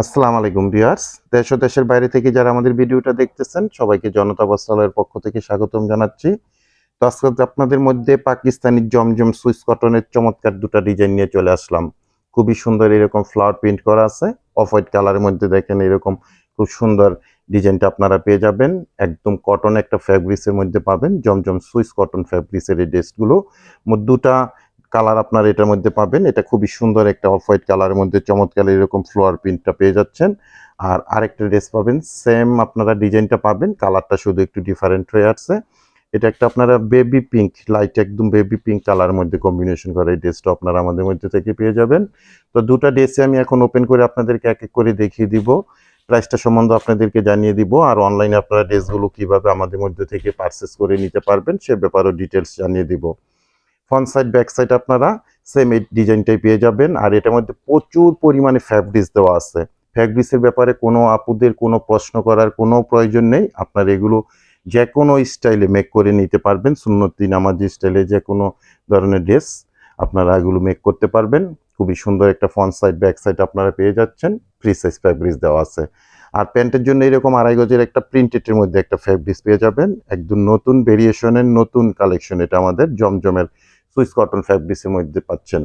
আসসালামু আলাইকুম ভিউয়ার্স। দেশ ও দেশের বাইরে থেকে যারা আমাদের ভিডিওটা দেখতেছেন, সবাইকে জনতা বস্ত্রালয়ের পক্ষ থেকে স্বাগতম জানাচ্ছি। তো আজকে আপনাদের মধ্যে পাকিস্তানি জমজম সুইস কটনের চমৎকার দুটো ডিজাইন নিয়ে চলে আসলাম। খুবই সুন্দর এরকম ফ্লাওয়ার প্রিন্ট করা আছে। অফ হোয়াইট কালারের মধ্যে দেখেন এরকম খুব সুন্দর ডিজাইনটা আপনারা পেয়ে যাবেন। একদম কটন একটা ফ্যাব্রিক্সের মধ্যে পাবেন, জমজম সুইস কটন ফ্যাব্রিক্সের এই ড্রেসগুলো দুটা কালার আপনারা এটার মধ্যে পাবেন। এটা খুবই সুন্দর একটা অফ হোয়াইট কালারের মধ্যে চমৎকার এরকম ফ্লোয়ার প্রিন্টটা পেয়ে যাচ্ছেন। আর আরেকটা ড্রেস পাবেন সেম আপনারা ডিজাইনটা পাবেন, কালারটা শুধু একটু ডিফারেন্ট হয়ে আসছে। এটা একটা আপনারা বেবি পিঙ্ক লাইট একদম বেবি পিঙ্ক কালারের মধ্যে কম্বিনেশন করে এই ড্রেসটা আপনারা আমাদের মধ্যে থেকে পেয়ে যাবেন। তো দুটা ড্রেসে আমি এখন ওপেন করে আপনাদেরকে এক এক করে দেখিয়ে দিব। প্রাইসটা সম্বন্ধে আপনাদেরকে জানিয়ে দিব। আর অনলাইনে আপনারা ড্রেসগুলো কীভাবে আমাদের মধ্যে থেকে পারচেস করে নিতে পারবেন, সে ব্যাপারেও ডিটেলস জানিয়ে দিব। ফ্রন্ট সাইড ব্যাক সাইড আপনারা সেম এই ডিজাইনটাই পেয়ে যাবেন। আর এটার মধ্যে প্রচুর পরিমাণে ফ্যাব্রিক্স দেওয়া আছে। ফ্যাব্রিক্সের ব্যাপারে কোনো আপুদের কোনো প্রশ্ন করার কোনো প্রয়োজন নেই। আপনার এগুলো যে কোনো স্টাইলে মেক করে নিতে পারবেন। সুন্নতি নামাজি স্টাইলে যে কোনো ধরনের ড্রেস আপনারা এগুলো মেক করতে পারবেন। খুবই সুন্দর একটা ফ্রন্ট সাইড ব্যাক সাইড আপনারা পেয়ে যাচ্ছেন। ফ্রি সাইজ ফ্যাব্রিক্স দেওয়া আছে। আর প্যান্টের জন্য এরকম আড়াই গজের একটা প্রিন্টেডের মধ্যে একটা ফ্যাব্রিক্স পেয়ে যাবেন। একদম নতুন ভেরিয়েশনের নতুন কালেকশন এটা আমাদের জমজমের সুইস কটন ফ্যাব্রিক্সের মধ্যে পাচ্ছেন।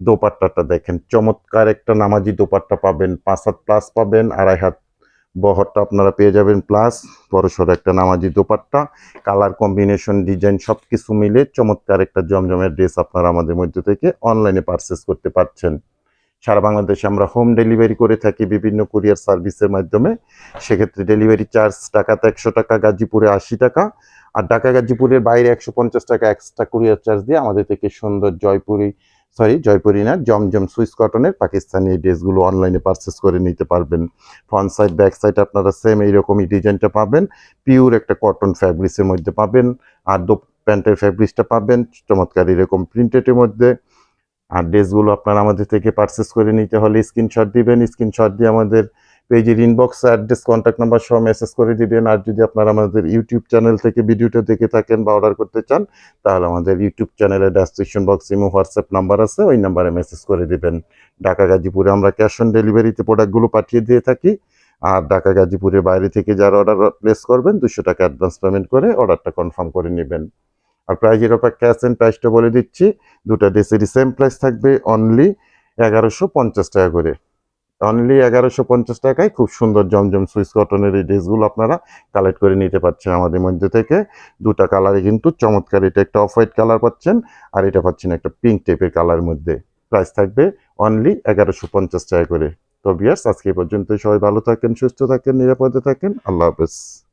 দোপাট্টাটা দেখেন, চমৎকার একটা নামাজি দোপাট্টা পাবেন। পাঁচ হাত প্লাস পাবেন, আড়াই হাত বহরটা আপনারা পেয়ে যাবেন প্লাস বড়সড় একটা নামাজি দোপাট্টা। কালার কম্বিনেশন, ডিজাইন সব কিছু মিলে চমৎকার একটা জমজমের ড্রেস আপনারা আমাদের মধ্যে থেকে অনলাইনে পারচেস করতে পারছেন। সারা বাংলাদেশে আমরা হোম ডেলিভারি করে থাকি বিভিন্ন কুরিয়ার সার্ভিসের মাধ্যমে। সেক্ষেত্রে ডেলিভারি চার্জ টাকাতে একশো টাকা, গাজীপুরে আশি টাকা। আর ঢাকা গাজীপুরের বাইরে একশো পঞ্চাশ টাকা এক্সট্রা কুরিয়ার চার্জ দিয়ে আমাদের থেকে সুন্দর জয়পুরি সরি জয়পুরি না, জমজম সুইস কটনের পাকিস্তানি ড্রেসগুলো অনলাইনে পারচেস করে নিতে পারবেন। ফ্রন্ট সাইড ব্যাক সাইড আপনারা সেম এইরকমই ডিজাইনটা পাবেন। পিওর একটা কটন ফ্যাব্রিক্সের মধ্যে পাবেন। আর দো প্যান্টের ফ্যাব্রিক্সটা পাবেন। চমৎকার এরকম প্রিন্টেডের মধ্যে। আর ড্রেসগুলো আপনারা আমাদের থেকে পারচেস করে নিতে হলে স্ক্রিনশট দিবেন। স্ক্রিনশট দিয়ে আমাদের পেজের ইনবক্স অ্যাড্রেস কন্ট্যাক্ট নাম্বার সহ মেসেজ করে দিবেন। আর যদি আপনারা আমাদের ইউটিউব চ্যানেল থেকে ভিডিওটা দেখে থাকেন বা অর্ডার করতে চান, তাহলে আমাদের ইউটিউব চ্যানেলের description box imo WhatsApp number আছে। ওই নাম্বারে মেসেজ করে দিবেন। ঢাকা গাজীপুরে আমরা ক্যাশ অন ডেলিভারিতে প্রোডাক্টগুলো পাঠিয়ে দিয়ে থাকি। আর ঢাকা গাজীপুরের বাইরে থেকে যারা অর্ডার প্লেস করবেন, দুশো টাকা অ্যাডভান্স পেমেন্ট করে অর্ডারটা কনফার্ম করে নেবেন। আর প্রাইজের ক্যাশ অ্যান্ড প্রাইসটা বলে দিচ্ছি। দুটা ড্রেসেরই সেম প্রাইস থাকবে অনলি এগারোশো পঞ্চাশ টাকা করে। অনলি এগারোশো পঞ্চাশ টাকায় খুব সুন্দর জমজম সুইস কটনের এই ড্রেসগুলো আপনারা কালেক্ট করে নিতে পারছেন আমাদের মধ্যে থেকে। দুটা কালারে কিন্তু চমৎকার এটা একটা অফ হোয়াইট কালার পাচ্ছেন আর এটা পাচ্ছেন একটা পিঙ্ক টাইপের কালার মধ্যে। প্রাইস থাকবে অনলি এগারোশো পঞ্চাশ টাকা করে। তো বিয়ার্স আজকে পর্যন্ত সবাই ভালো থাকেন, সুস্থ থাকেন, নিরাপদে থাকেন। আল্লাহ হাফেজ।